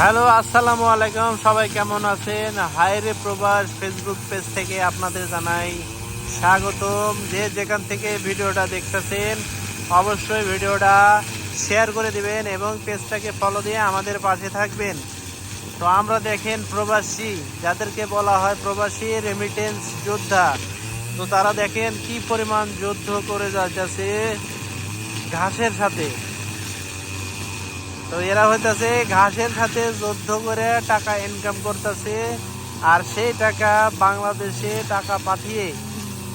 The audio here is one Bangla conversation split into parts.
হ্যালো, আসসালামু আলাইকুম। সবাই কেমন আছেন? হায়রে প্রবাস ফেসবুক পেজ থেকে আপনাদের জানাই স্বাগতম। যে যেখান থেকে ভিডিওটা দেখতেছেন, অবশ্যই ভিডিওটা শেয়ার করে দিবেন এবং পেজটাকে ফলো দিয়ে আমাদের পাশে থাকবেন। তো আমরা দেখেন প্রবাসী, যাদেরকে বলা হয় প্রবাসী রেমিটেন্স যোদ্ধা। তো তারা দেখেন কি পরিমাণ যুদ্ধ করে যাচ্ছে ঘাসের সাথে। তো এরা হইতাছে ঘাসের সাথে যুদ্ধ করে টাকা ইনকাম করতেছে, আর সেই টাকা বাংলাদেশে টাকা পাঠিয়ে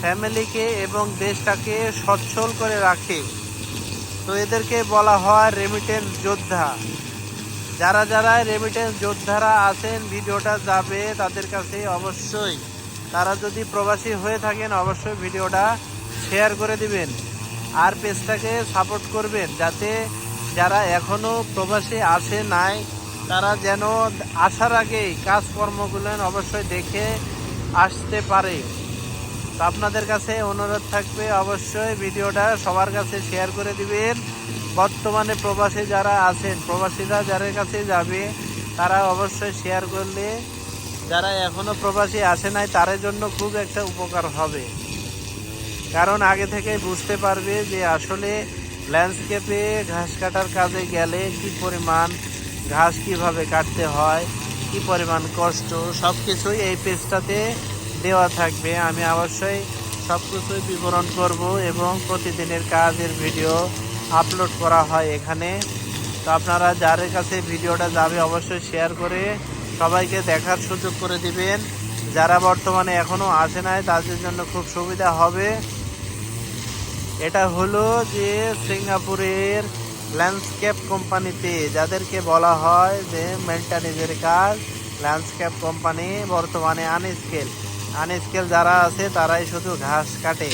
ফ্যামিলিকে এবং দেশটাকে সচ্ছল করে রাখে। তো এদেরকে বলা হয় রেমিটেন্স যোদ্ধা। যারা যারা রেমিটেন্স যোদ্ধারা আছেন, ভিডিওটা যাবে তাদের কাছে অবশ্যই। তারা যদি প্রবাসী হয়ে থাকেন, অবশ্যই ভিডিওটা শেয়ার করে দিবেন। আর পেজটাকে সাপোর্ট করবেন, যাতে যারা এখনও প্রবাসী আসে নাই, তারা যেন আসার আগেই কাজকর্মগুলো অবশ্যই দেখে আসতে পারে। আপনাদের কাছে অনুরোধ থাকবে, অবশ্যই ভিডিওটা সবার কাছে শেয়ার করে দিবেন। বর্তমানে প্রবাসী যারা আছেন, প্রবাসীরা যাদের কাছে যাবে, তারা অবশ্যই শেয়ার করলে যারা এখনও প্রবাসী আসে নাই, তাদের জন্য খুব একটা উপকার হবে। কারণ আগে থেকে বুঝতে পারবে যে আসলে ল্যান্ডস্কেপে ঘাস কাটার কাজে গেলে কি পরিমাণ ঘাস কীভাবে কাটতে হয়, কি পরিমাণ কষ্ট সব কিছুই এই পেজটাতে দেওয়া থাকবে। আমি অবশ্যই সব কিছুই বিবরণ করব এবং প্রতিদিনের কাজের ভিডিও আপলোড করা হয় এখানে। তো আপনারা যার কাছে ভিডিওটা যাবে অবশ্যই শেয়ার করে সবাইকে দেখার সুযোগ করে দিবেন। যারা বর্তমানে এখনও আসে নাই, তাদের জন্য খুব সুবিধা হবে। এটা হলো যে সিঙ্গাপুরের ল্যান্ডস্কেপ কোম্পানিতে যাদেরকে বলা হয় যে মেন্টানিজের কাজ ল্যান্ডস্কেপ কোম্পানি বর্তমানে আনস্কেল আনস্কেল যারা আছে, তারাই শুধু ঘাস কাটে।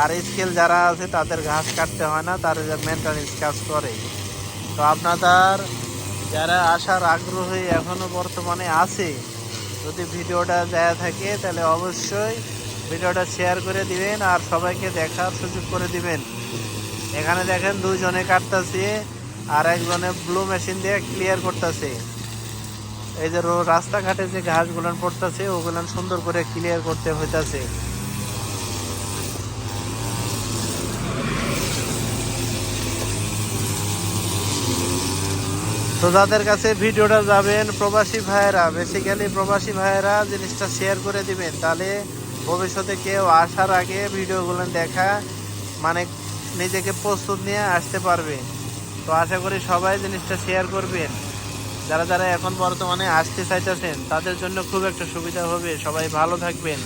আর স্কেল যারা আছে, তাদের ঘাস কাটতে হয় না, তারা মেন্টানেন্স কাজ করে। তো আপনাদের যারা আসার আগ্রহী এখনও বর্তমানে আছে, যদি ভিডিওটা দেয়া থাকে, তাহলে অবশ্যই ভিডিওটা শেয়ার করে দিবেন আর সবাইকে দেখার সুযোগ করে দিবেন। এখানে দেখেন দুজনে কাটতেছে আর একজনে ব্লু মেশিন দিয়ে ক্লিয়ার করতেছে। এই যে রাস্তাঘাটে যে ঘাসগুলো পড়তেছে, ওগুলো সুন্দর করে ক্লিয়ার করতে হইতাছে। তো যাদের কাছে ভিডিওটা যাবেন, প্রবাসী ভাইয়েরা বেসিক্যালি প্রবাসী ভাইয়েরা জিনিসটা শেয়ার করে দিবেন। তাহলে ভবিষ্যতে কেউ আসার আগে ভিডিওগুলো দেখা মানে নিজেকে প্রস্তুত নিয়ে আসতে পারবে। তো আশা করি সবাই জিনিসটা শেয়ার করবেন। যারা যারা এখন বর্তমানে আসতে চাইতেছেন, তাদের জন্য খুব একটা সুবিধা হবে। সবাই ভালো থাকবেন।